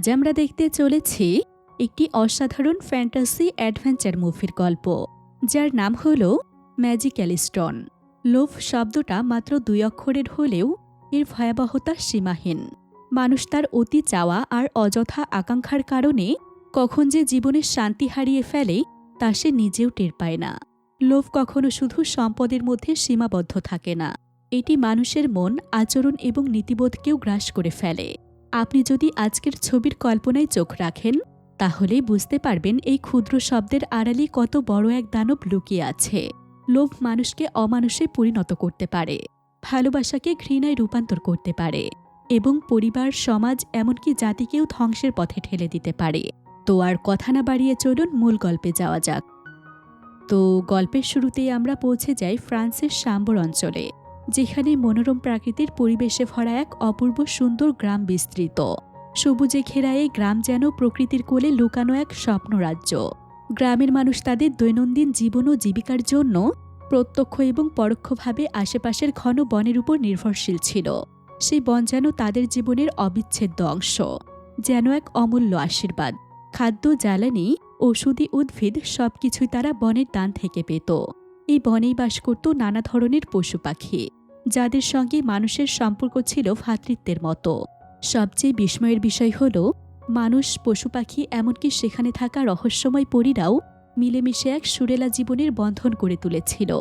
আজ আমরা দেখতে চলেছি একটি অসাধারণ ফ্যান্টাসি অ্যাডভেঞ্চার মুভির গল্প, যার নাম হল ম্যাজিক্যাল স্টোন। লোভ শব্দটা মাত্র দুই অক্ষরের হলেও এর ভয়াবহতা সীমাহীন। মানুষ তার অতি চাওয়া আর অযথা আকাঙ্ক্ষার কারণে কখন যে জীবনের শান্তি হারিয়ে ফেলে তা সে নিজেও টের পায় না। লোভ কখনো শুধু সম্পদের মধ্যে সীমাবদ্ধ থাকে না, এটি মানুষের মন, আচরণ এবং নীতিবোধকেও গ্রাস করে ফেলে। আপনি যদি আজকের ছবির কল্পনায় চোখ রাখেন তাহলে বুঝতে পারবেন এই ক্ষুদ্র শব্দের আড়ালে কত বড় এক দানব লুকিয়ে আছে। লোভ মানুষকে অমানুষে পরিণত করতে পারে, ভালোবাসাকে ঘৃণায় রূপান্তর করতে পারে এবং পরিবার, সমাজ, এমনকি জাতিকেও ধ্বংসের পথে ঠেলে দিতে পারে। তো আর কথা না বাড়িয়ে চলুন মূল গল্পে যাওয়া যাক। তো গল্পের শুরুতেই আমরা পৌঁছে যাই ফ্রান্সের সাম্বর অঞ্চলে। যেখানে মনোরম প্রাকৃতির পরিবেশে ভরা এক অপূর্ব সুন্দর গ্রাম বিস্তৃত। সবুজে ঘেরা এই গ্রাম যেন প্রকৃতির কোলে লুকানো এক স্বপ্নরাজ্য। গ্রামের মানুষ তাদের দৈনন্দিন জীবন ও জীবিকার জন্য প্রত্যক্ষ এবং পরোক্ষভাবে আশেপাশের ঘন বনের উপর নির্ভরশীল ছিল। সেই বন যেন তাদের জীবনের অবিচ্ছেদ্য অংশ, যেন এক অমূল্য আশীর্বাদ। খাদ্য, জ্বালানি ওষুধি উদ্ভিদ সবকিছুই তারা বনের দান থেকে পেত। এই বনেই বাস করত নানা ধরনের পশু পাখি। যাদের সঙ্গে মানুষের সম্পর্ক ছিল ভ্রাতৃত্বের মতো। সবচেয়ে বিস্ময়ের বিষয় হল, মানুষ, পশু পাখি, এমনকি সেখানে থাকা রহস্যময় পরীরাও মিলেমিশে এক সুরেলা জীবনের বন্ধন করে তুলেছিল।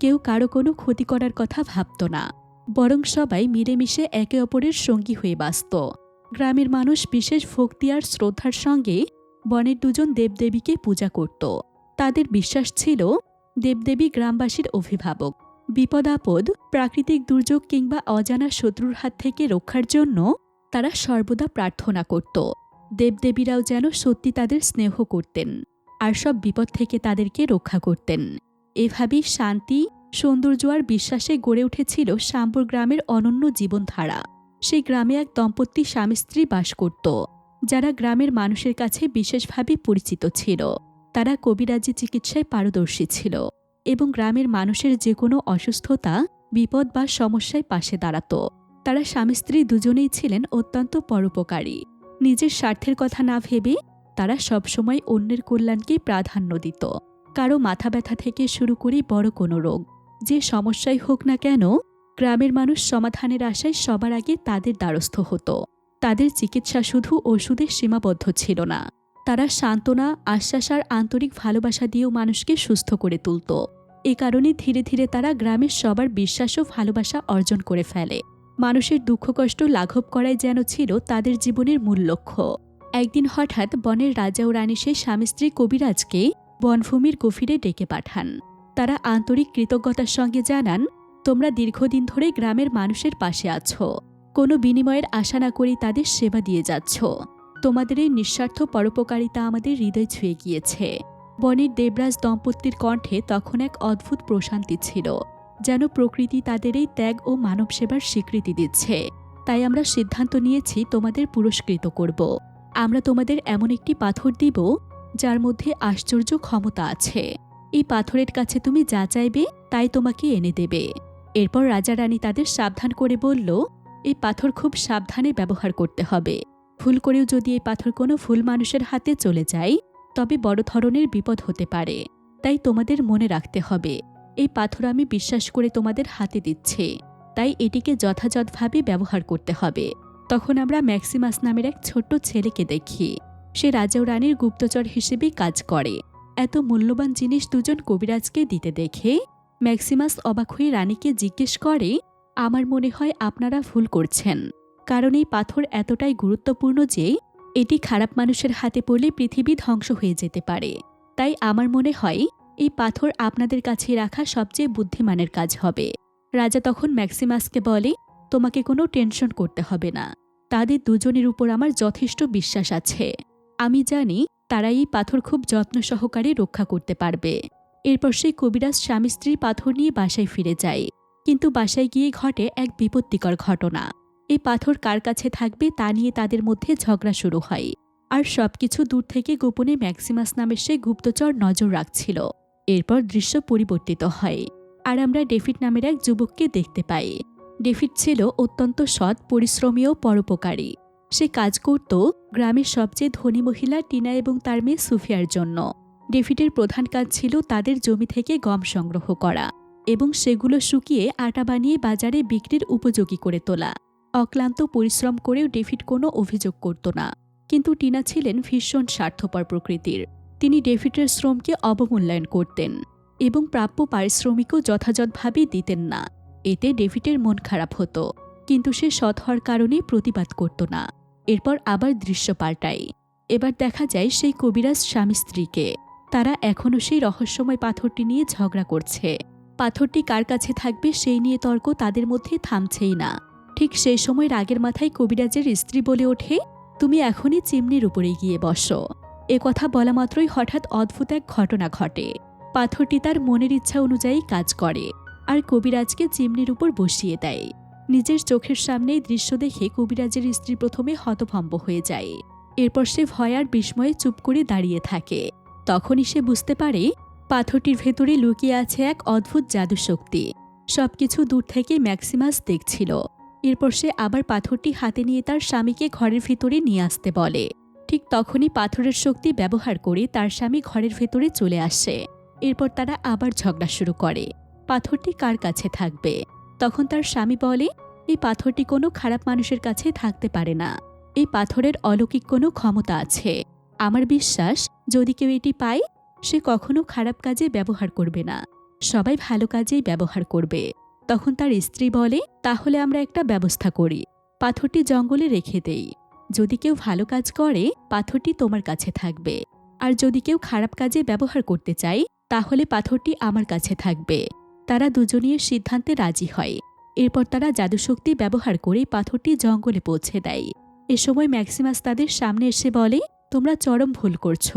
কেউ কারও কোনো ক্ষতি করার কথা ভাবত না। বরং সবাই মিলেমিশে একে অপরের সঙ্গী হয়ে বাঁচত। গ্রামের মানুষ বিশেষ ভক্তি আর শ্রদ্ধার সঙ্গে বনের দুজন দেবদেবীকে পূজা করত। তাদের বিশ্বাস ছিল, দেবদেবী গ্রামবাসীর অভিভাবক। বিপদ আপদ প্রাকৃতিক দুর্যোগ কিংবা অজানা শত্রুর হাত থেকে রক্ষার জন্য তারা সর্বদা প্রার্থনা করত। দেবদেবীরাও যেন সত্যি তাদের স্নেহ করতেন আর সব বিপদ থেকে তাদেরকে রক্ষা করতেন। এভাবেই শান্তি, সৌন্দর্য আর বিশ্বাসে গড়ে উঠেছিল শাম্বর গ্রামের অনন্য জীবনধারা। সেই গ্রামে এক দম্পতি স্বামী স্ত্রী বাস করত, যারা গ্রামের মানুষের কাছে বিশেষভাবে পরিচিত ছিল। তারা কবিরাজি চিকিৎসায় পারদর্শী ছিল। এবং গ্রামের মানুষের যে কোনো অসুস্থতা, বিপদ বা সমস্যায় পাশে দাঁড়াত। তারা স্বামী স্ত্রী দুজনেই ছিলেন অত্যন্ত পরোপকারী। নিজের স্বার্থের কথা না ভেবে, তারা সবসময় অন্যের কল্যাণকেই প্রাধান্য দিত। কারও মাথা ব্যথা থেকে শুরু করে বড় কোনো রোগ। যে সমস্যাই হোক না কেন, গ্রামের মানুষ সমাধানের আশায় সবার আগে তাদের দ্বারস্থ হতো। তাদের চিকিৎসা শুধু ওষুধের সীমাবদ্ধ ছিল না। তারা সান্ত্বনা, আশ্বাস আর আন্তরিক ভালোবাসা দিয়েও মানুষকে সুস্থ করে তুলত। এ কারণে ধীরে ধীরে তারা গ্রামের সবার বিশ্বাস ও ভালোবাসা অর্জন করে ফেলে। মানুষের দুঃখ কষ্ট লাঘব করাই যেন ছিল তাদের জীবনের মূল লক্ষ্য। একদিন হঠাৎ বনের রাজা ও রানী সে স্বামী স্ত্রী কবিরাজকে বনভূমির গভীরে ডেকে পাঠান। তারা আন্তরিক কৃতজ্ঞতার সঙ্গে জানান, তোমরা দীর্ঘদিন ধরে গ্রামের মানুষের পাশে আছো। কোনো বিনিময়ের আশা না করেই তাদের সেবা দিয়ে যাচ্ছ। তোমাদের এই নিঃস্বার্থ পরোপকারিতা আমাদের হৃদয় ছুঁয়ে গিয়েছে। বনের দেবরাজ দম্পতির কণ্ঠে তখন এক অদ্ভুত প্রশান্তি ছিল, যেন প্রকৃতি তাদের এই ত্যাগ ও মানব সেবার স্বীকৃতি দিচ্ছে। তাই আমরা সিদ্ধান্ত নিয়েছি তোমাদের পুরস্কৃত করব। আমরা তোমাদের এমন একটি পাথর দিব, যার মধ্যে আশ্চর্য ক্ষমতা আছে। এই পাথরের কাছে তুমি যা চাইবে, তাই তোমাকে এনে দেবে। এরপর রাজা রানী তাদের সাবধান করে বলল, এই পাথর খুব সাবধানে ব্যবহার করতে হবে। ভুল করেও যদি এই পাথর কোনো ফুল মানুষের হাতে চলে যায়, তবে বড় ধরনের বিপদ হতে পারে। তাই তোমাদের মনে রাখতে হবে, এই পাথর আমি বিশ্বাস করে তোমাদের হাতে দিচ্ছে। তাই এটিকে যথাযথভাবে ব্যবহার করতে হবে। তখন আমরা ম্যাক্সিমাস নামের এক ছোট্ট ছেলেকে দেখি। সে রাজা ও রানীর গুপ্তচর হিসেবেই কাজ করে। এত মূল্যবান জিনিস দুজন কবিরাজকে দিতে দেখে ম্যাক্সিমাস অবাক হয়ে রানীকে জিজ্ঞেস করে, আমার মনে হয় আপনারা ভুল করছেন। কারণ এই পাথর এতটাই গুরুত্বপূর্ণ যে এটি খারাপ মানুষের হাতে পড়লে পৃথিবী ধ্বংস হয়ে যেতে পারে। তাই আমার মনে হয়, এই পাথর আপনাদের কাছে রাখা সবচেয়ে বুদ্ধিমানের কাজ হবে। রাজা তখন ম্যাক্সিমাসকে বলে, তোমাকে কোনো টেনশন করতে হবে না। তাদের দুজনের উপর আমার যথেষ্ট বিশ্বাস আছে। আমি জানি তারা এই পাথর খুব যত্ন সহকারে রক্ষা করতে পারবে। এরপর সেই কবিরাজ স্বামী স্ত্রী পাথর নিয়ে বাসায় ফিরে যায়। কিন্তু বাসায় গিয়ে ঘটে এক বিপত্তিকর ঘটনা। এই পাথর কার কাছে থাকবে তা নিয়ে তাদের মধ্যে ঝগড়া শুরু হয়। আর সবকিছু দূর থেকে গোপনে ম্যাক্সিমাস নামের সে গুপ্তচর নজর রাখছিল। এরপর দৃশ্য পরিবর্তিত হয় আর আমরা ডেভিড নামের এক যুবককে দেখতে পাই। ডেভিড ছিল অত্যন্ত সৎ, পরিশ্রমী ও পরোপকারী। সে কাজ করত গ্রামের সবচেয়ে ধনী মহিলা টিনা এবং তার মেয়ে সুফিয়ার জন্য। ডেভিডের প্রধান কাজ ছিল তাদের জমি থেকে গম সংগ্রহ করা এবং সেগুলো শুকিয়ে আটা বানিয়ে বাজারে বিক্রির উপযোগী করে তোলা। অক্লান্ত পরিশ্রম করেও ডেভিড কোনো অভিযোগ করত না। কিন্তু টিনা ছিলেন ভীষণ স্বার্থপর প্রকৃতির। তিনি ডেভিডের শ্রমকে অবমূল্যায়ন করতেন এবং প্রাপ্য পারিশ্রমিকও যথাযথভাবে দিতেন না। এতে ডেভিডের মন খারাপ হতো, কিন্তু সে সৎ হওয়ার কারণে প্রতিবাদ করত না। এরপর আবার দৃশ্য পাল্টায়। এবার দেখা যায় সেই কবিরাজ স্বামী স্ত্রীকে। তারা এখনও সেই রহস্যময় পাথরটি নিয়ে ঝগড়া করছে। পাথরটি কার কাছে থাকবে সেই নিয়ে তর্ক তাদের মধ্যে থামছেই না। ঠিক সেই সময় রাগের মাথায় কবিরাজের স্ত্রী বলে ওঠে, তুমি এখনই চিমনির উপরে গিয়ে বসো। এ কথা বলা মাত্রই হঠাৎ অদ্ভুত এক ঘটনা ঘটে। পাথরটি তার মনের ইচ্ছা অনুযায়ী কাজ করে আর কবিরাজকে চিমনির উপর বসিয়ে দেয়। নিজের চোখের সামনেই দৃশ্য দেখে কবিরাজের স্ত্রী প্রথমে হতভম্ব হয়ে যায়। এরপর সে ভয় আর বিস্ময়ে চুপ করে দাঁড়িয়ে থাকে। তখনই সে বুঝতে পারে পাথরটির ভেতরে লুকিয়ে আছে এক অদ্ভুত জাদুশক্তি। সবকিছু দূর থেকে ম্যাক্সিমাস দেখছিল। এরপর সে আবার পাথরটি হাতে নিয়ে তার স্বামীকে ঘরের ভিতরে নিয়ে আসতে বলে। ঠিক তখনই পাথরের শক্তি ব্যবহার করে তার স্বামী ঘরের ভেতরে চলে আসে। এরপর তারা আবার ঝগড়া শুরু করে। পাথরটি কার কাছে থাকবে? তখন তার স্বামী বলে, এই পাথরটি কোনো খারাপ মানুষের কাছে থাকতে পারে না। এই পাথরের অলৌকিক কোনো ক্ষমতা আছে। আমার বিশ্বাস, যদি কেউ এটি পায়, সে কখনো খারাপ কাজে ব্যবহার করবে না। সবাই ভালো কাজেই ব্যবহার করবে। তখন তার স্ত্রী বলে, তাহলে আমরা একটা ব্যবস্থা করি। পাথরটি জঙ্গলে রেখে দেই। যদি কেউ ভালো কাজ করে, পাথরটি তোমার কাছে থাকবে। আর যদি কেউ খারাপ কাজে ব্যবহার করতে চায়, তাহলে পাথরটি আমার কাছে থাকবে। তারা দুজনের সিদ্ধান্তে রাজি হয়। এরপর তারা জাদুশক্তি ব্যবহার করে পাথরটি জঙ্গলে পৌঁছে দেয়। এ সময় ম্যাক্সিমাস তাদের সামনে এসে বলে, তোমরা চরম ভুল করছ।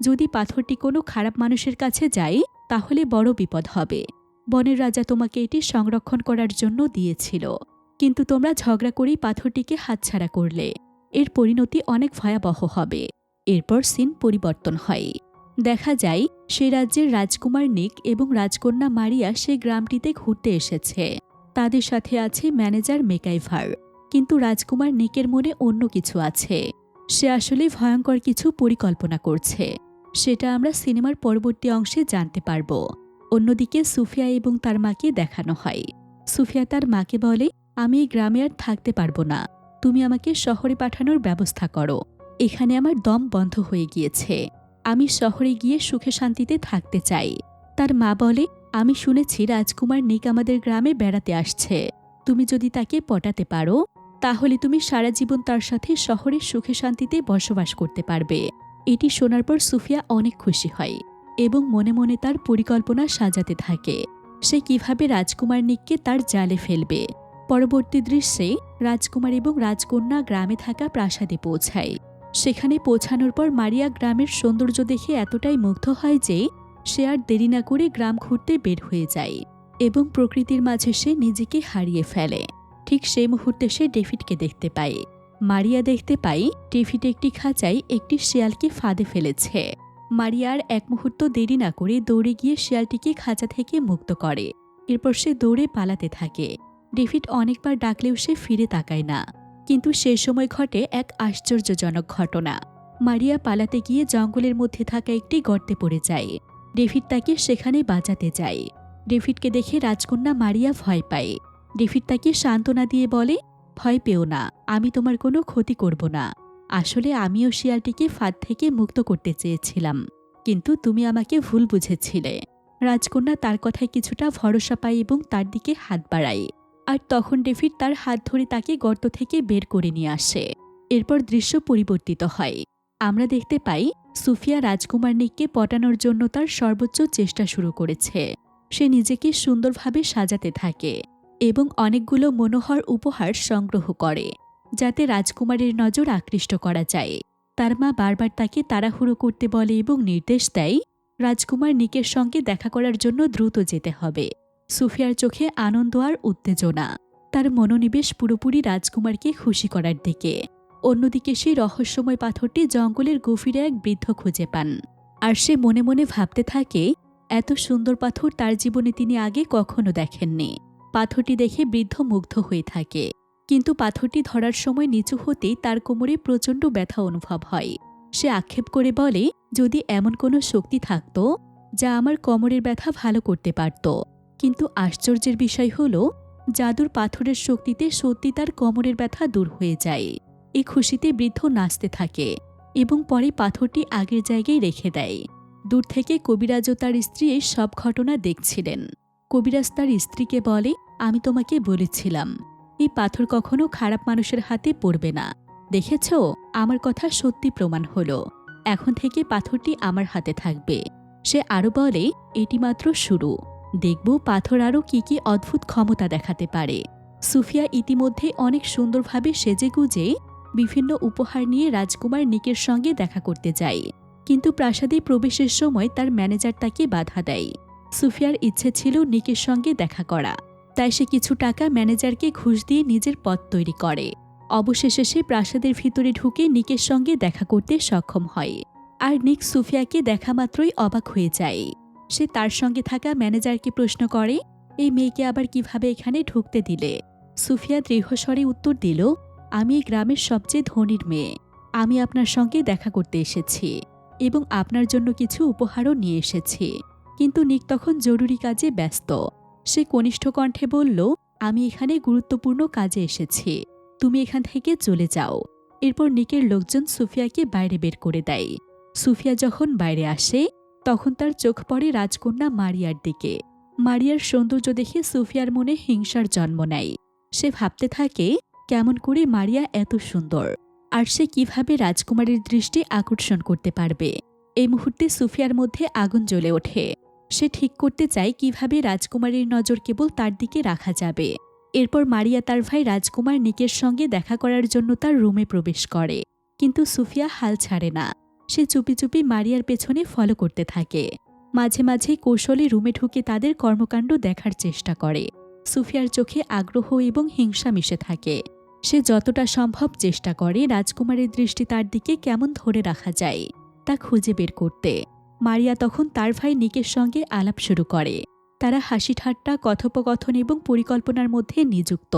যদি পাথরটি কোনো খারাপ মানুষের কাছে যায়, তাহলে বড় বিপদ হবে। বনের রাজা তোমাকে এটি সংরক্ষণ করার জন্য দিয়েছিল। কিন্তু তোমরা ঝগড়া করেই পাথরটিকে হাতছাড়া করলে। এর পরিণতি অনেক ভয়াবহ হবে। এরপর সিন পরিবর্তন হয়। দেখা যায়, সে রাজ্যের রাজকুমার নিক এবং রাজকন্যা মারিয়া সে গ্রামটিতে ঘুরতে এসেছে। তাদের সাথে আছে ম্যানেজার মেকাইভার। কিন্তু রাজকুমার নিকের মনে অন্য কিছু আছে। সে আসলে ভয়ঙ্কর কিছু পরিকল্পনা করছে। সেটা আমরা সিনেমার পরবর্তী অংশে জানতে পারব। অন্যদিকে সুফিয়া এবং তার মাকে দেখানো হয়। সুফিয়া তার মাকে বলে, আমি গ্রামে আর থাকতে পারব না। তুমি আমাকে শহরে পাঠানোর ব্যবস্থা করো। এখানে আমার দম বন্ধ হয়ে গিয়েছে। আমি শহরে গিয়ে সুখে শান্তিতে থাকতে চাই। তার মা বলে, আমি শুনেছি রাজকুমার নিক আমাদের গ্রামে বেড়াতে আসছে। তুমি যদি তাকে পটাতে পারো, তাহলে তুমি সারা জীবন তার সাথে শহরে সুখে শান্তিতে বসবাস করতে পারবে। এটি শোনার পর সুফিয়া অনেক খুশি হয়। এবং মনে মনে তার পরিকল্পনা সাজাতে থাকে। সে কীভাবে রাজকুমার নিককে তার জালে ফেলবে। পরবর্তী দৃশ্যে রাজকুমার এবং রাজকন্যা গ্রামে থাকা প্রাসাদে পৌঁছায়। সেখানে পৌঁছানোর পর মারিয়া গ্রামের সৌন্দর্য দেখে এতটাই মুগ্ধ হয় যে সে আর দেরি না করে গ্রাম ঘুরতে বের হয়ে যায় এবং প্রকৃতির মাঝে সে নিজেকে হারিয়ে ফেলে। ঠিক সেই মুহূর্তে সে ডেভিডকে দেখতে পায়। মারিয়া দেখতে পায়, ডেভিড একটি খাঁচায় একটি শেয়ালকে ফাঁদে ফেলেছে। মারিয়ার এক মুহূর্ত দেরি না করে দৌড়ে গিয়ে শিয়ালটিকে খাঁচা থেকে মুক্ত করে। এরপর সে দৌড়ে পালাতে থাকে। ডেভিড অনেকবার ডাকলেও সে ফিরে তাকায় না। কিন্তু সে সময় ঘটে এক আশ্চর্যজনক ঘটনা। মারিয়া পালাতে গিয়ে জঙ্গলের মধ্যে থাকা একটি গর্তে পড়ে যায়। ডেভিড তাকে সেখানে বাঁচাতে যায়। ডেভিডকে দেখে রাজকন্যা মারিয়া ভয় পায়। ডেভিড তাকে সান্ত্বনা দিয়ে বলে, ভয় পেও না, আমি তোমার কোনো ক্ষতি করব না। আসলে আমিও শিয়ালটিকে ফাঁদ থেকে মুক্ত করতে চেয়েছিলাম। কিন্তু তুমি আমাকে ভুল বুঝেছিলে। রাজকন্যা তার কথায় কিছুটা ভরসা পায় এবং তার দিকে হাত বাড়ায়। আর তখন ডেভিড তার হাত ধরে তাকে গর্ত থেকে বের করে নিয়ে আসে। এরপর দৃশ্য পরিবর্তিত হয়। আমরা দেখতে পাই, সুফিয়া রাজকুমার নিককে পটানোর জন্য তার সর্বোচ্চ চেষ্টা শুরু করেছে। সে নিজেকে সুন্দরভাবে সাজাতে থাকে এবং অনেকগুলো মনোহর উপহার সংগ্রহ করে। যাতে রাজকুমারের নজর আকৃষ্ট করা যায়। তার মা বারবার তাকে তাড়াহুড়ো করতে বলে এবং নির্দেশ দেয়, রাজকুমার নিকের সঙ্গে দেখা করার জন্য দ্রুত যেতে হবে। সুফিয়ার চোখে আনন্দ আর উত্তেজনা। তার মনোনিবেশ পুরোপুরি রাজকুমারকে খুশি করার দিকে। অন্যদিকে সেই রহস্যময় পাথরটি জঙ্গলের গভীরে এক বৃদ্ধ খুঁজে পান। আর সে মনে মনে ভাবতে থাকে, এত সুন্দর পাথর তার জীবনে তিনি আগে কখনো দেখেননি। পাথরটি দেখে বৃদ্ধ মুগ্ধ হয়ে থাকে। কিন্তু পাথরটি ধরার সময় নিচু হতেই তার কোমরে প্রচণ্ড ব্যথা অনুভব হয়। সে আক্ষেপ করে বলে, যদি এমন কোনো শক্তি থাকত যা আমার কোমরের ব্যথা ভালো করতে পারত। কিন্তু আশ্চর্যের বিষয় হল, জাদুর পাথরের শক্তিতে সত্যি তার কোমরের ব্যথা দূর হয়ে যায়। এই খুশিতে বৃদ্ধ নাচতে থাকে এবং পরে পাথরটি আগের জায়গায় রেখে দেয়। দূর থেকে কবিরাজ ও তার স্ত্রী সব ঘটনা দেখছিলেন। কবিরাজ তার স্ত্রীকে বলে, আমি তোমাকে বলেছিলাম এই পাথর কখনো খারাপ মানুষের হাতে পড়বে না। দেখেছ? আমার কথা সত্যি প্রমাণ হলো। এখন থেকে পাথরটি আমার হাতে থাকবে। সে আরও বলে, এটি মাত্র শুরু। দেখব পাথর আরও কি কি অদ্ভুত ক্ষমতা দেখাতে পারে। সুফিয়া ইতিমধ্যে অনেক সুন্দরভাবে সেজে গুজে বিভিন্ন উপহার নিয়ে রাজকুমার নিকের সঙ্গে দেখা করতে যায়। কিন্তু প্রাসাদে প্রবেশের সময় তার ম্যানেজার তাকে বাধা দেয়। সুফিয়ার ইচ্ছে ছিল নিকের সঙ্গে দেখা করা। তাই সে কিছু টাকা ম্যানেজারকে ঘুষ দিয়ে নিজের পথ তৈরি করে। অবশেষে সে প্রাসাদের ভিতরে ঢুকে নিকের সঙ্গে দেখা করতে সক্ষম হয়। আর নিক সুফিয়াকে দেখা মাত্রই অবাক হয়ে যায়। সে তার সঙ্গে থাকা ম্যানেজারকে প্রশ্ন করে, এই মেয়েকে আবার কীভাবে এখানে ঢুকতে দিলে? সুফিয়া দৃঢ়স্বরে উত্তর দিল, আমি এই গ্রামের সবচেয়ে ধনীর মেয়ে। আমি আপনার সঙ্গে দেখা করতে এসেছি এবং আপনার জন্য কিছু উপহারও নিয়ে এসেছি। কিন্তু নিক তখন জরুরি কাজে ব্যস্ত। সে কনিষ্ঠ কণ্ঠে বলল, আমি এখানে গুরুত্বপূর্ণ কাজে এসেছি। তুমি এখান থেকে চলে যাও। এরপর নিকের লোকজন সুফিয়াকে বাইরে বের করে দেয়। সুফিয়া যখন বাইরে আসে, তখন তার চোখ পড়ে রাজকন্যা মারিয়ার দিকে। মারিয়ার সৌন্দর্য দেখে সুফিয়ার মনে হিংসার জন্ম নেয়। সে ভাবতে থাকে, কেমন করে মারিয়া এত সুন্দর। আর সে কীভাবে রাজকুমারীর দৃষ্টি আকর্ষণ করতে পারবে? এই মুহূর্তে সুফিয়ার মধ্যে আগুন জ্বলে ওঠে। সে ঠিক করতে চায় কীভাবে রাজকুমারীর নজর কেবল তার দিকে রাখা যাবে। এরপর মারিয়া তার ভাই রাজকুমার নিকের সঙ্গে দেখা করার জন্য তার রুমে প্রবেশ করে। কিন্তু সুফিয়া হাল ছাড়ে না। সে চুপি চুপি মারিয়ার পেছনে ফলো করতে থাকে। মাঝে মাঝে কৌশলে রুমে ঢুকে তাদের কর্মকাণ্ড দেখার চেষ্টা করে। সুফিয়ার চোখে আগ্রহ এবং হিংসা মিশে থাকে। সে যতটা সম্ভব চেষ্টা করে রাজকুমারের দৃষ্টি তার দিকে কেমন ধরে রাখা যায়, তা খুঁজে বের করতে। মারিয়া তখন তার ভাই নিকের সঙ্গে আলাপ শুরু করে। তারা হাসি ঠাট্টা কথোপকথন এবং পরিকল্পনার মধ্যে নিযুক্ত।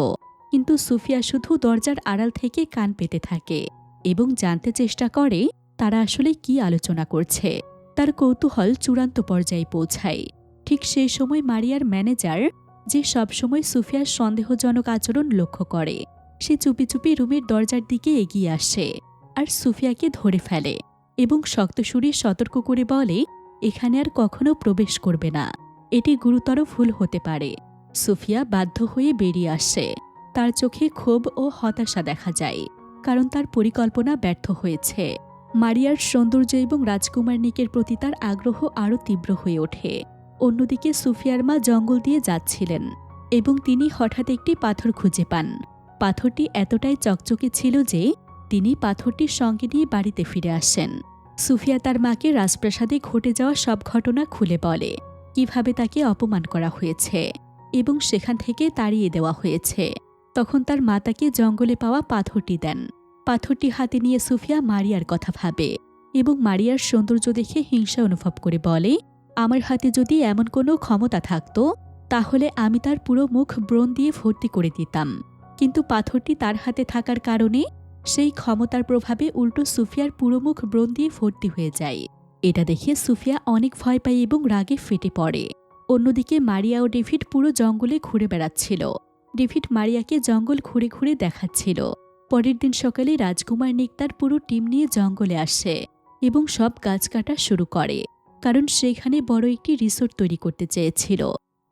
কিন্তু সুফিয়া শুধু দরজার আড়াল থেকে কান পেতে থাকে এবং জানতে চেষ্টা করে তারা আসলে কি আলোচনা করছে। তার কৌতূহল চূড়ান্ত পর্যায়ে পৌঁছায়। ঠিক সেই সময় মারিয়ার ম্যানেজার, যে সবসময় সুফিয়ার সন্দেহজনক আচরণ লক্ষ্য করে, সে চুপি চুপি রুমের দরজার দিকে এগিয়ে আসে আর সুফিয়াকে ধরে ফেলে। এবং শক্ত সুরে সতর্ক করে বলে, এখানে আর কখনো প্রবেশ করবে না। এটি গুরুতর ভুল হতে পারে। সুফিয়া বাধ্য হয়ে বেরিয়ে আসে। তার চোখে ক্ষোভ ও হতাশা দেখা যায়, কারণ তার পরিকল্পনা ব্যর্থ হয়েছে। মারিয়ার সৌন্দর্য এবং রাজকুমার নিকের প্রতি তার আগ্রহ আরও তীব্র হয়ে ওঠে। অন্যদিকে সুফিয়ার মা জঙ্গল দিয়ে যাচ্ছিলেন এবং তিনি হঠাৎ একটি পাথর খুঁজে পান। পাথরটি এতটাই চকচকে ছিল যে, তিনি পাথরটির সঙ্গে নিয়ে বাড়িতে ফিরে আসেন। সুফিয়া তার মাকে রাজপ্রাসাদে ঘটে যাওয়া সব ঘটনা খুলে বলে। কীভাবে তাকে অপমান করা হয়েছে এবং সেখান থেকে তাড়িয়ে দেওয়া হয়েছে। তখন তার মা তাকে জঙ্গলে পাওয়া পাথরটি দেন। পাথরটি হাতে নিয়ে সুফিয়া মারিয়ার কথা ভাবে এবং মারিয়ার সৌন্দর্য দেখে হিংসা অনুভব করে বলে, আমার হাতে যদি এমন কোনো ক্ষমতা থাকতো, তাহলে আমি তার পুরো মুখ ব্রণ দিয়ে ভর্তি করে দিতাম। কিন্তু পাথরটি তার হাতে থাকার কারণে সেই ক্ষমতার প্রভাবে উল্টো সুফিয়ার পুরো মুখ ব্রণ দিয়ে ভর্তি হয়ে যায়। এটা দেখে সুফিয়া অনেক ভয় পায় এবং রাগে ফেটে পড়ে। অন্যদিকে মারিয়া ও ডেভিড পুরো জঙ্গলে ঘুরে বেড়াচ্ছিল। ডেভিড মারিয়াকে জঙ্গল ঘুরে ঘুরে দেখাচ্ছিল। পরের দিন সকালে রাজকুমার নিক তার পুরো টিম নিয়ে জঙ্গলে আসে এবং সব গাছ কাটা শুরু করে, কারণ সেখানে বড় একটি রিসোর্ট তৈরি করতে চেয়েছিল।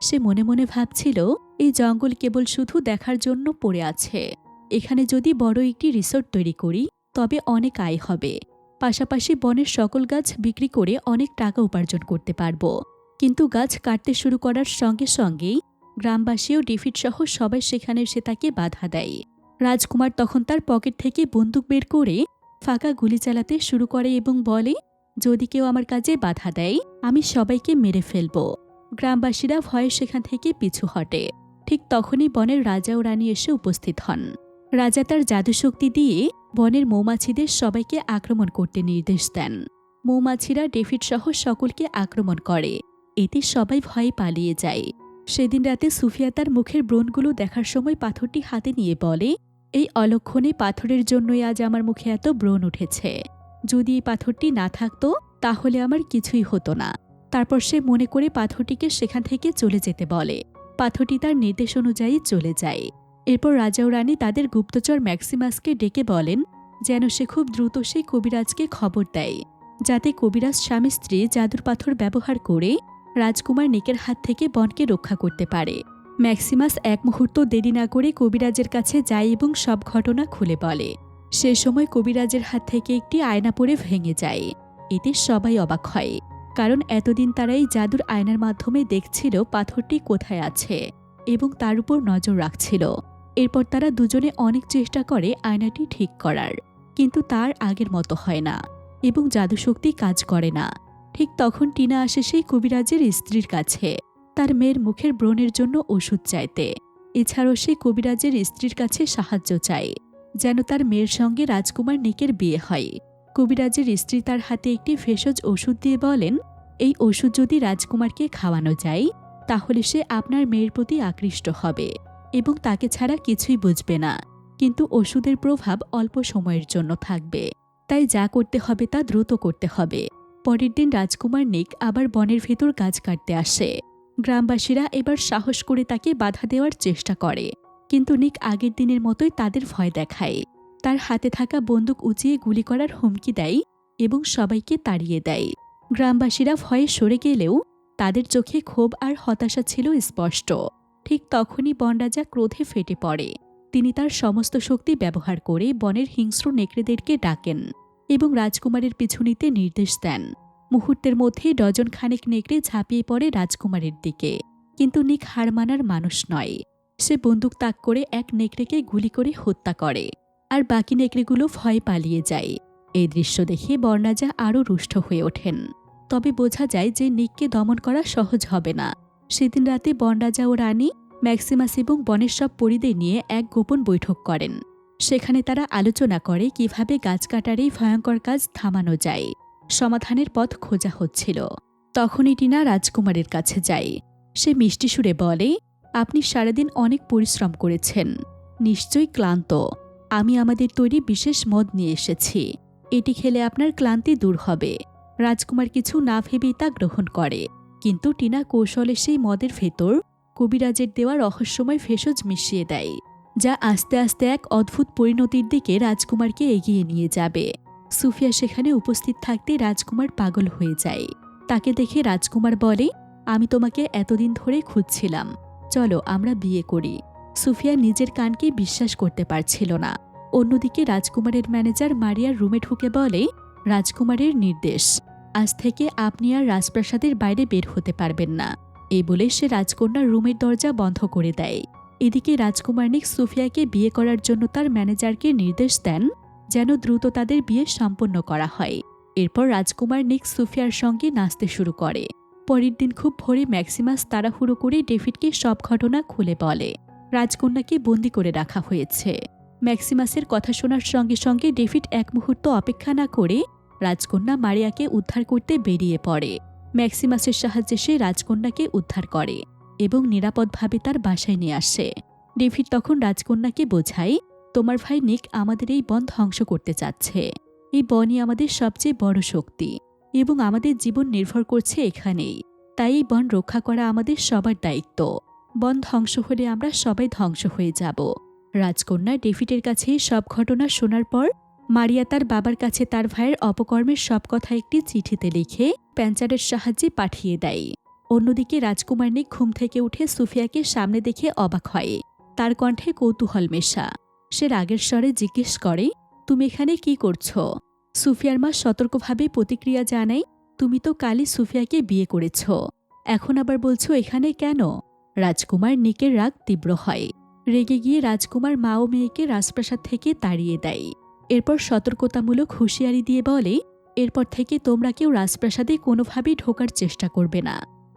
সে মনে মনে ভাবছিল, এই জঙ্গল কেবল শুধু দেখার জন্য পড়ে আছে। এখানে যদি বড় একটি রিসোর্ট তৈরি করি, তবে অনেক আয় হবে। পাশাপাশি বনের সকল গাছ বিক্রি করে অনেক টাকা উপার্জন করতে পারব। কিন্তু গাছ কাটতে শুরু করার সঙ্গে সঙ্গেই গ্রামবাসী ও ডেভিড সহ সবাই সেখানে এসে তাকে বাধা দেয়। রাজকুমার তখন তার পকেট থেকে বন্দুক বের করে ফাঁকা গুলি চালাতে শুরু করে এবং বলে, যদি কেউ আমার কাজে বাধা দেয়, আমি সবাইকে মেরে ফেলব। গ্রামবাসীরা ভয়ে সেখান থেকে পিছু হটে। ঠিক তখনই বনের রাজা ও রানী এসে উপস্থিত হন। রাজা তার জাদুশক্তি দিয়ে বনের মৌমাছিদের সবাইকে আক্রমণ করতে নির্দেশ দেন। মৌমাছিরা ডেভিড সহ সকলকে আক্রমণ করে। এতে সবাই ভয়ে পালিয়ে যায়। সেদিন রাতে সুফিয়া তার মুখের ব্রণগুলো দেখার সময় পাথরটি হাতে নিয়ে বলে, এই অলক্ষণে পাথরের জন্যই আজ আমার মুখে এত ব্রণ উঠেছে। যদি এই পাথরটি না থাকতো, তাহলে আমার কিছুই হতো না। তারপর সে মনে করে পাথরটিকে সেখান থেকে চলে যেতে বলে। পাথরটি তার নির্দেশ অনুযায়ী চলে যায়। এরপর রাজা ও রানী তাদের গুপ্তচর ম্যাক্সিমাসকে ডেকে বলেন যেন সে খুব দ্রুত সেই কবিরাজকে খবর দেয়। যাতে কবিরাজ স্বামী স্ত্রী জাদুর পাথর ব্যবহার করে রাজকুমার নিকের হাত থেকে বনকে রক্ষা করতে পারে। ম্যাক্সিমাস এক মুহূর্ত দেরি না করে কবিরাজের কাছে যায় এবং সব ঘটনা খুলে বলে। সে সময় কবিরাজের হাত থেকে একটি আয়না পড়ে ভেঙে যায়। এতে সবাই অবাক হয়, কারণ এতদিন তারা এই জাদুর আয়নার মাধ্যমে দেখছিল পাথরটি কোথায় আছে এবং তার উপর নজর রাখছিল। এরপর তারা দুজনে অনেক চেষ্টা করে আয়নাটি ঠিক করার। কিন্তু তার আগের মতো হয় না এবং জাদুশক্তি কাজ করে না। ঠিক তখন টিনা আসে সেই কবিরাজের স্ত্রীর কাছে। তার মেয়ের মুখের ব্রণের জন্য ওষুধ চাইতে। এছাড়াও সে কবিরাজের স্ত্রীর কাছে সাহায্য চায়, যেন তার মেয়ের সঙ্গে রাজকুমার নিকের বিয়ে হয়। কবিরাজের স্ত্রী তার হাতে একটি ভেষজ ওষুধ দিয়ে বলেন, এই ওষুধ যদি রাজকুমারকে খাওয়ানো যায়, তাহলে সে আপনার মেয়ের প্রতি আকৃষ্ট হবে। এবং তাকে ছাড়া কিছুই বুঝবে না। কিন্তু ওষুধের প্রভাব অল্প সময়ের জন্য থাকবে। তাই যা করতে হবে তা দ্রুত করতে হবে। পরের দিন রাজকুমার নিক আবার বনের ভেতর গাছ কাটতে আসে। গ্রামবাসীরা এবার সাহস করে তাকে বাধা দেওয়ার চেষ্টা করে। কিন্তু নিক আগের দিনের মতোই তাদের ভয় দেখায়। তার হাতে থাকা বন্দুক উঁচিয়ে গুলি করার হুমকি দেয় এবং সবাইকে তাড়িয়ে দেয়। গ্রামবাসীরা ভয়ে সরে গেলেও তাদের চোখে ক্ষোভ আর হতাশা ছিল স্পষ্ট। ঠিক তখনই বনরাজা ক্রোধে ফেটে পড়ে। তিনি তার সমস্ত শক্তি ব্যবহার করে বনের হিংস্র নেকড়েদেরকে ডাকেন এবং রাজকুমারের পিছু নিতে নির্দেশ দেন। মুহূর্তের মধ্যেই ডজন খানেক নেকড়ে ঝাঁপিয়ে পড়ে রাজকুমারের দিকে। কিন্তু নিক হার মানার মানুষ নয়। সে বন্দুক তাক করে এক নেকড়েকে গুলি করে হত্যা করে। আর বাকি নেকড়েগুলো ভয়ে পালিয়ে যায়। এই দৃশ্য দেখে বর্ণাজা আরও রুষ্ট হয়ে ওঠেন। তবে বোঝা যায় যে নিককে দমন করা সহজ হবে না। সেদিন রাতে বনরাজা ও রানী ম্যাক্সিমাস এবং বনের সব পরিদের নিয়ে এক গোপন বৈঠক করেন। সেখানে তারা আলোচনা করে কীভাবে গাছ কাটার এই ভয়ঙ্কর কাজ থামানো যায়। সমাধানের পথ খোঁজা হচ্ছিল। তখনই টিনা রাজকুমারের কাছে যায়। সে মিষ্টি সুরে বলে, আপনি সারাদিন অনেক পরিশ্রম করেছেন। নিশ্চয়ই ক্লান্ত। আমি আমাদের তৈরি বিশেষ মদ নিয়ে এসেছি। এটি খেলে আপনার ক্লান্তি দূর হবে। রাজকুমার কিছু না ভেবেই তা গ্রহণ করে। কিন্তু টিনা কৌশলে সেই মদের ভেতর কবিরাজের দেওয়া রহস্যময় ভেষজ মিশিয়ে দেয়, যা আস্তে আস্তে এক অদ্ভুত পরিণতির দিকে রাজকুমারকে এগিয়ে নিয়ে যাবে। সুফিয়া সেখানে উপস্থিত থাকতে রাজকুমার পাগল হয়ে যায়। তাকে দেখে রাজকুমার বলে, আমি তোমাকে এতদিন ধরে খুঁজছিলাম। চলো আমরা বিয়ে করি। সুফিয়া নিজের কানকে বিশ্বাস করতে পারছিল না। অন্যদিকে রাজকুমারের ম্যানেজার মারিয়ার রুমে ঢুকে বলে, রাজকুমারের নির্দেশ, আজ থেকে আপনি আর রাজপ্রাসাদের বাইরে বের হতে পারবেন না। এই বলে সে রাজকন্যার রুমের দরজা বন্ধ করে দেয়। এদিকে রাজকুমার নিক সুফিয়াকে বিয়ে করার জন্য তার ম্যানেজারকে নির্দেশ দেন, যেন দ্রুত তাদের বিয়ে সম্পন্ন করা হয়। এরপর রাজকুমার নিক সুফিয়ার সঙ্গে নাচতে শুরু করে। পরের দিন খুব ভোরে ম্যাক্সিমাস তাড়াহুড়ো করে ডেভিডকে সব ঘটনা খুলে বলে। রাজকন্যাকে বন্দি করে রাখা হয়েছে। ম্যাক্সিমাসের কথা শোনার সঙ্গে সঙ্গে ডেভিড এক মুহূর্ত অপেক্ষা না করে রাজকন্যা মারিয়াকে উদ্ধার করতে বেরিয়ে পড়ে। ম্যাক্সিমাসের সাহায্যে সে রাজকন্যাকে উদ্ধার করে এবং নিরাপদভাবে তার বাসায় নিয়ে আসে। ডেভিড তখন রাজকন্যাকে বোঝায়, তোমার ভাই নিক আমাদের এই বন ধ্বংস করতে চাচ্ছে। এই বনই আমাদের সবচেয়ে বড় শক্তি এবং আমাদের জীবন নির্ভর করছে এখানেই। তাই এই বন রক্ষা করা আমাদের সবার দায়িত্ব। বন ধ্বংস হলে আমরা সবাই ধ্বংস হয়ে যাব। রাজকন্যা ডেভিডের কাছে সব ঘটনা শোনার পর মারিয়া তার বাবার কাছে তার ভাইয়ের অপকর্মের সব কথা একটি চিঠিতে লিখে প্যাঞ্চারের সাহায্যে পাঠিয়ে দেয়। অন্যদিকে রাজকুমার নিক ঘুম থেকে উঠে সুফিয়াকে সামনে দেখে অবাক হয়। তার কণ্ঠে কৌতূহল মেশা। সে রাগের স্বরে জিজ্ঞেস করে, তুমি এখানে কি করছ? সুফিয়ার মা সতর্কভাবে প্রতিক্রিয়া জানায়, তুমি তো কালই সুফিয়াকে বিয়ে করেছ। এখন আবার বলছো এখানে কেন? রাজকুমার নিকের রাগ তীব্র হয়। রেগে গিয়ে রাজকুমার মা ও মেয়েকে রাজপ্রাসাদ থেকে তাড়িয়ে দেয়। এরপর সতর্কতামূলক হুঁশিয়ারি দিয়ে বলে, এরপর থেকে তোমরা কেউ রাজপ্রাসাদে কোনোভাবেই ঢোকার চেষ্টা করবে না।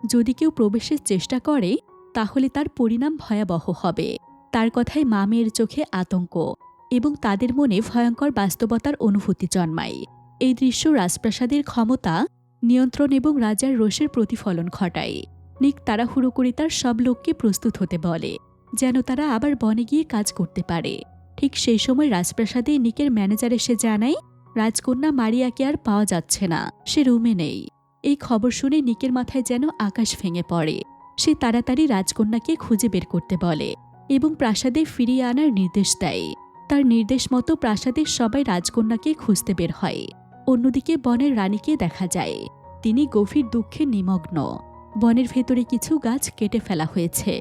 যদি কেউ প্রবেশের চেষ্টা করে, তাহলে তার পরিণাম ভয়াবহ হবে। তার কথায় মা মেয়ের চোখে আতঙ্ক এবং তাদের মনে ভয়ঙ্কর বাস্তবতার অনুভূতি জন্মায়। এই দৃশ্য রাজপ্রাসাদের ক্ষমতা, নিয়ন্ত্রণ এবং রাজার রোষের প্রতিফলন ঘটায়। নিক তাড়াহুড়ো করে তার সব লোককে প্রস্তুত হতে বলে, যেন তারা আবার বনে গিয়ে কাজ করতে পারে। ঠিক সেই সময় রাজপ্রাসাদে নিকের ম্যানেজার এসে জানায়, রাজকন্যা মারিয়াকে আর পাওয়া যাচ্ছে না, সে রুমে নেই। এই খবর শুনে নিকের মাথায় যেন আকাশ ভেঙে পড়ে। সে তাড়াতাড়ি রাজকন্যাকে খুঁজে বের করতে বলে এবং প্রাসাদে ফিরিয়ে আনার নির্দেশ দেয়। তার নির্দেশ মতো প্রাসাদের সবাই রাজকন্যাকে খুঁজতে বের হয়। অন্যদিকে বনের রানীকে দেখা যায়, তিনি গভীর দুঃখে নিমগ্ন। বনের ভেতরে কিছু গাছ কেটে ফেলা হয়েছে,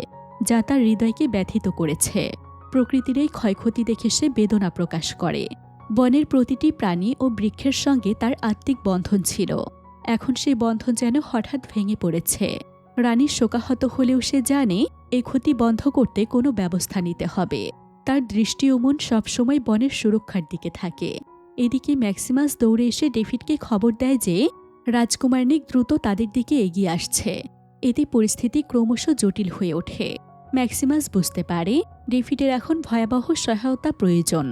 যা তার হৃদয়কে ব্যথিত করেছে। প্রকৃতির এই ক্ষয়ক্ষতি দেখে সে বেদনা প্রকাশ করে। বনের প্রতিটি প্রাণী ও বৃক্ষের সঙ্গে তার আত্মিক বন্ধন ছিল। এখন সেই বন্ধন যেন হঠাৎ ভেঙে পড়েছে। রানী শোকাহত হলেও সে জানে এই ক্ষতি বন্ধ করতে কোনো ব্যবস্থা নিতে হবে। তার দৃষ্টি মন সবসময় বনের সুরক্ষার দিকে থাকে। এদিকে ম্যাক্সিমাস দৌড়ে এসে ডেভিডকে খবর দেয় যে রাজকুমার নিক দ্রুত তাদের দিকে এগিয়ে আসছে। এতে পরিস্থিতি ক্রমশ জটিল হয়ে ওঠে। ম্যাক্সিমাস বুঝতে পারে ডেভিডের এখন ভয়াবহ সহায়তা প্রয়োজন,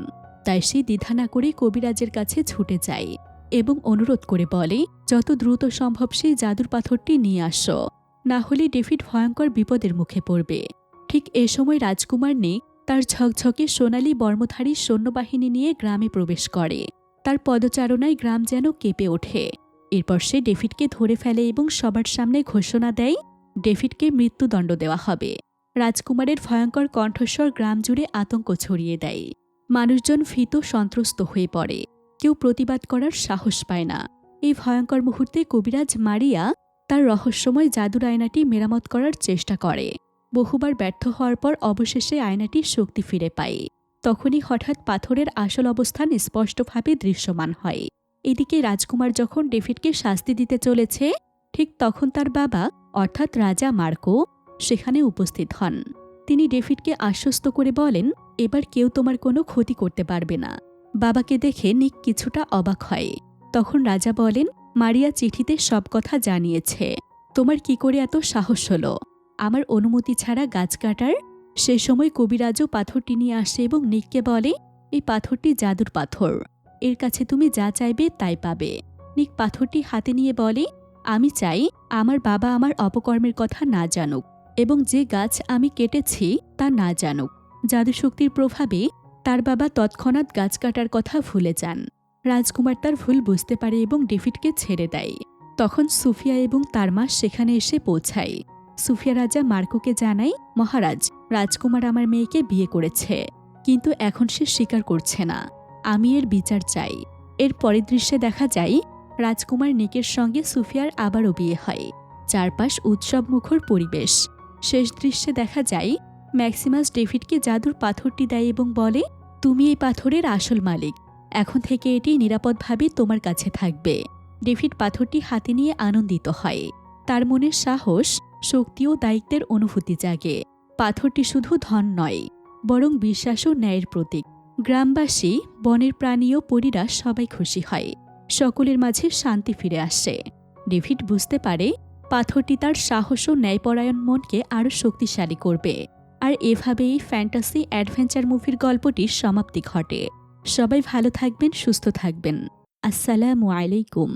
তাই সে দ্বিধা না করে কবিরাজের কাছে ছুটে যায় এবং অনুরোধ করে বলে, যত দ্রুত সম্ভব সেই জাদুর পাথরটি নিয়ে আসো, না হলে ডেভিড ভয়ঙ্কর বিপদের মুখে পড়বে। ঠিক এ সময় রাজকুমার নিক তার ঝকঝকে সোনালি বর্মধারী সৈন্যবাহিনী নিয়ে গ্রামে প্রবেশ করে। তার পদচারণায় গ্রাম যেন কেঁপে ওঠে। এরপর সে ডেভিডকে ধরে ফেলে এবং সবার সামনে ঘোষণা দেয়, ডেভিডকে মৃত্যুদণ্ড দেওয়া হবে। রাজকুমারের ভয়ঙ্কর কণ্ঠস্বর গ্রাম জুড়ে আতঙ্ক ছড়িয়ে দেয়। মানুষজন ভীত সন্ত্রস্ত হয়ে পড়ে। কেউ প্রতিবাদ করার সাহস পায় না। এই ভয়ঙ্কর মুহূর্তে কবিরাজ মারিয়া তার রহস্যময় জাদুর আয়নাটি মেরামত করার চেষ্টা করে। বহুবার ব্যর্থ হওয়ার পর অবশেষে আয়নাটির শক্তি ফিরে পায়। তখনই হঠাৎ পাথরের আসল অবস্থান স্পষ্টভাবে দৃশ্যমান হয়। এদিকে রাজকুমার যখন ডেভিডকে শাস্তি দিতে চলেছে, ঠিক তখন তার বাবা, অর্থাৎ রাজা মার্কো সেখানে উপস্থিত হন। তিনি ডেভিডকে আশ্বস্ত করে বলেন, এবার কেউ তোমার কোনো ক্ষতি করতে পারবে না। বাবাকে দেখে নিক কিছুটা অবাক হয়। তখন রাজা বলেন, মারিয়া চিঠিতে সব কথা জানিয়েছে। তোমার কি করে এত সাহস হলো? আমার অনুমতি ছাড়া গাছ কাটার? সে সময় কবিরাজও পাথরটি নিয়ে আসে এবং নিককে বলে, এই পাথরটি জাদুর পাথর। এর কাছে তুমি যা চাইবে তাই পাবে। নিক পাথরটি হাতে নিয়ে বলে, আমি চাই আমার বাবা আমার অপকর্মের কথা না জানুক। এবং যে গাছ আমি কেটেছি তা না জানুক জাদুশক্তির প্রভাবে তার বাবা তৎক্ষণাৎ গাছ কাটার কথা ভুলে যান। রাজকুমার তার ভুল বুঝতে পারে এবং ডেভিডকে ছেড়ে দেয়। তখন সুফিয়া এবং তার মা সেখানে এসে পৌঁছায়। সুফিয়া রাজা মার্কোকে জানায়, মহারাজ, রাজকুমার আমার মেয়েকে বিয়ে করেছে, কিন্তু এখন সে স্বীকার করছে না। আমি এর বিচার চাই। এর পরের দৃশ্যে দেখা যায়, রাজকুমার নিকের সঙ্গে সুফিয়ার আবারও বিয়ে হয়। চারপাশ উৎসব মুখর পরিবেশ। শেষ দৃশ্যে দেখা যায়, ম্যাক্সিমাস ডেভিডকে জাদুর পাথরটি দেয় এবং বলে, তুমি এই পাথরের আসল মালিক। এখন থেকে এটি নিরাপদভাবে তোমার কাছে থাকবে। ডেভিড পাথরটি হাতে নিয়ে আনন্দিত হয়। তার মনের সাহস, শক্তি ও দায়িত্বের অনুভূতি জাগে। পাথরটি শুধু ধন নয়, বরং বিশ্বাস ও ন্যায়ের প্রতীক। গ্রামবাসী, বনের প্রাণী ও পরীরা সবাই খুশি হয়। সকলের মাঝে শান্তি ফিরে আসে। ডেভিড বুঝতে পারে পাথরটি তার সাহস ও ন্যায়পরায়ণ মনকে আরও শক্তিশালী করবে। আর এভাবেই ফ্যান্টাসি অ্যাডভেঞ্চার মুভির গল্পটির সমাপ্তি ঘটে। সবাই ভালো থাকবেন, সুস্থ থাকবেন। আসসালামু আলাইকুম।